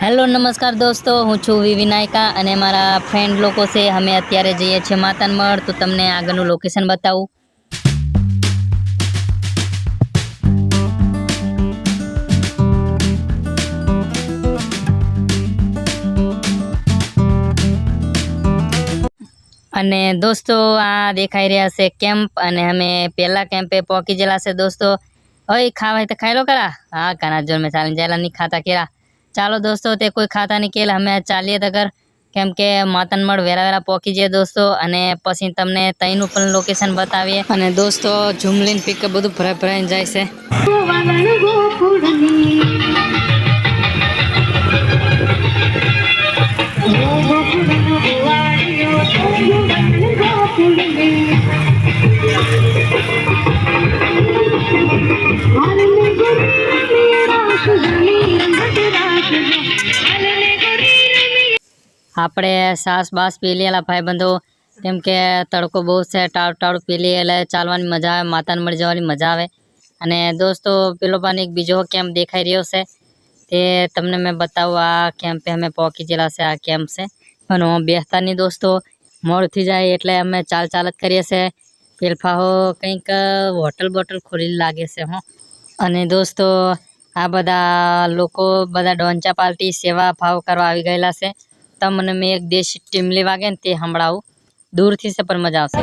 Hello, નમસ્કાર દોસ્તો. હું છું વી વિનાયકા અને મારા ફ્રેન્ડ લોકો છે, અમે અત્યારે જઈએ છીએ માતાનમઢ તો તમને આગળનું લોકેશન બતાવું. અને દોસ્તો, આ દેખાઈ રહ્યા છે કેમ્પ અને અમે પહેલા કેમ્પે પહોંચી ગયેલા છે દોસ્તો. ઓય ખાવા તો ખાઈ લો કરા. હા, કાના જોર મેં ચાલીને જાયલા, નહીં ખાતા કેરા. ચાલો દોસ્તો, તે કોઈ ખાતા નહીં કેલ. અમે ચાલીએ તગર કેમ કે માતનમઢ વેરા વેરા પહોંચી જઈએ દોસ્તો. અને પછી તમને તઈનું પણ લોકેશન બતાવીએ. અને દોસ્તો, ઝુમલીન પિકઅપ બધું ભરાઈ ભરાઈને જાય છે. આપણે સાસ બાસ પી લેલા ભાઈબંધો. કેમ કે તડકો બહુ છે, ટાળું ટાળું પી લઈએ એટલે ચાલવાની મજા આવે, માતાને મળી જવાની મજા આવે. અને દોસ્તો, પેલો પણ એક બીજો કેમ્પ દેખાઈ રહ્યો છે. તે તમને મેં બતાવું આ કેમ્પે અમે પહોંચી ગયેલા છે, આ કેમ્પ છે. પણ હું બેસતા નહીં દોસ્તો. મોડ થઈ જાય એટલે અમે ચાલ ચાલ જ કરીએ છીએ પેલફાહો કંઈક હોટલ બોટલ ખોલી લાગે છે, હો. અને દોસ્તો, આ બધા લોકો, બધા ડોંચા પાર્ટી સેવા ભાવ કરવા આવી ગયેલા છે. તમને મેં એક દેશી ટીમલી વાગે ને તે સંભળાવું દૂરથી છે પણ મજા આવશે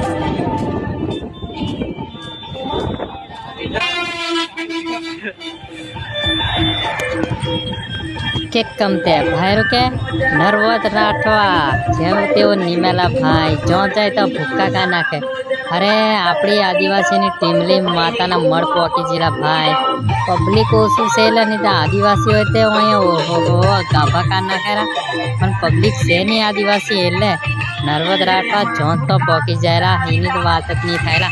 કે કમતે ભાઈરો કે નર્વત રાઠવા જેમ તેઓ નિમેલા ભાઈ જો જાય તો ભૂક્કા કા નાખે અરે, આપણી આદિવાસીની ટીમલી માતાના મળ પોકી જીરા ભાઈ. પબ્લિક ઓછું છે એટલે નહીં આદિવાસી હોય તે અહીંયા ઓહો ગાભા કા નાખેરા પણ પબ્લિક છે નહીં આદિવાસી એટલે નર્વદ રાખવા જોત તો પોકી જાય એની તો વાત જ નહીં થાય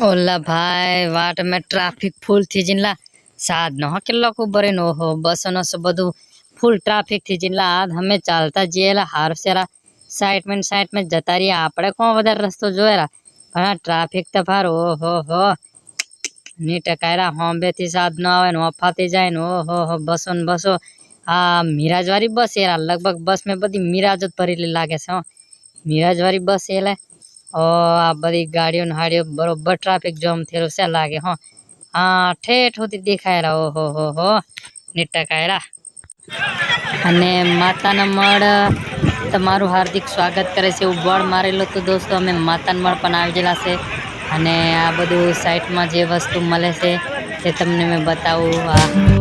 ઓલા ભાઈ, વાટ, મેં ટ્રાફિક ફૂલ થઈ જિલ્લા સાદ નો કેટલો ખબર નો ઓહો, બસો નો બધું ફૂલ ટ્રાફિક થઈ જિલ્લા આજ અમે ચાલતા જઈએ હાર સેરા સાઈડમાં જતા રહીએ. આપણે કોણ વધારે રસ્તો જોયેલા પણ આ ટ્રાફિક તો ભાર, ઓહો, હો. ની ટકાયરા હોમ્બેથી ન આવે ને ઓફાતી જાય ને, ઓહો, હો, બસો ને બસો. આ મિરાજવાળી બસ એરા લગભગ બસ મેં બધી મિરાજ જ ભરેલી લાગે છે, હો. મિરાજવાળી બસ એટલે આ બધી ગાડીઓ ને હાડીઓ બરોબર ટ્રાફિક જામ થયેલો છે લાગે, હો. હા, ઠેઠ સુધી દેખાય રહ્યા, ઓહો, હો હો. નીટકાયરા અને માતાના મળ, તમારું હાર્દિક સ્વાગત કરે છે. એવું બોર્ડ મારેલું તો દોસ્તો, અમે માતાના મળ પણ આવી ગયેલા છે. અને આ બધું સાઇટમાં જે વસ્તુ મળે છે તે તમને મેં બતાવું. આ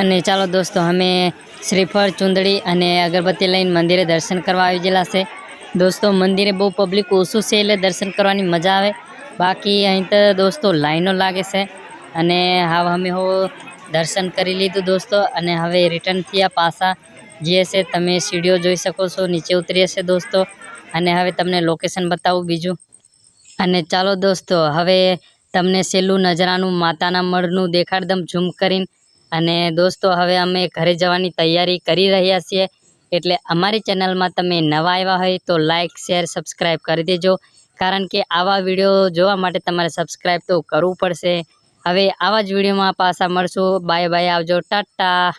અને ચાલો દોસ્તો, અમે શ્રીફળ, ચુંદડી અને અગરબત્તી લઈને મંદિરે દર્શન કરવા આવી ગયેલા છે. દોસ્તો, મંદિરે બહુ પબ્લિક ઓછું છે એટલે દર્શન કરવાની મજા આવે. બાકી અહીં તો દોસ્તો, લાઈનો લાગે છે અને હવે અમે હો દર્શન કરી લીધું દોસ્તો અને હવે રિટર્ન થયા પાછા. જે છે તમે સીડીઓ જોઈ શકો છો, નીચે ઉતરીએ છે દોસ્તો. અને હવે તમને લોકેશન બતાવું બીજું. અને ચાલો દોસ્તો, હવે તમને છેલ્લું નજરાનું માતાના મળનું દેખાડ દમ ઝૂમ કરીને અને દોસ્તો, હવે અમે ઘરે જવાની તૈયારી કરી રહ્યા છીએ. એટલે અમારી ચેનલમાં તમે નવા આવ્યા હોય તો લાઇક શેર સબસ્ક્રાઈબ કરી દેજો. કારણ કે આવા વીડિયો જોવા માટે તમારે સબસ્ક્રાઈબ તો કરવું પડશે. હવે આવા જ વિડીયોમાં પાછા મળશું. બાય બાય આવજો. ટાટા.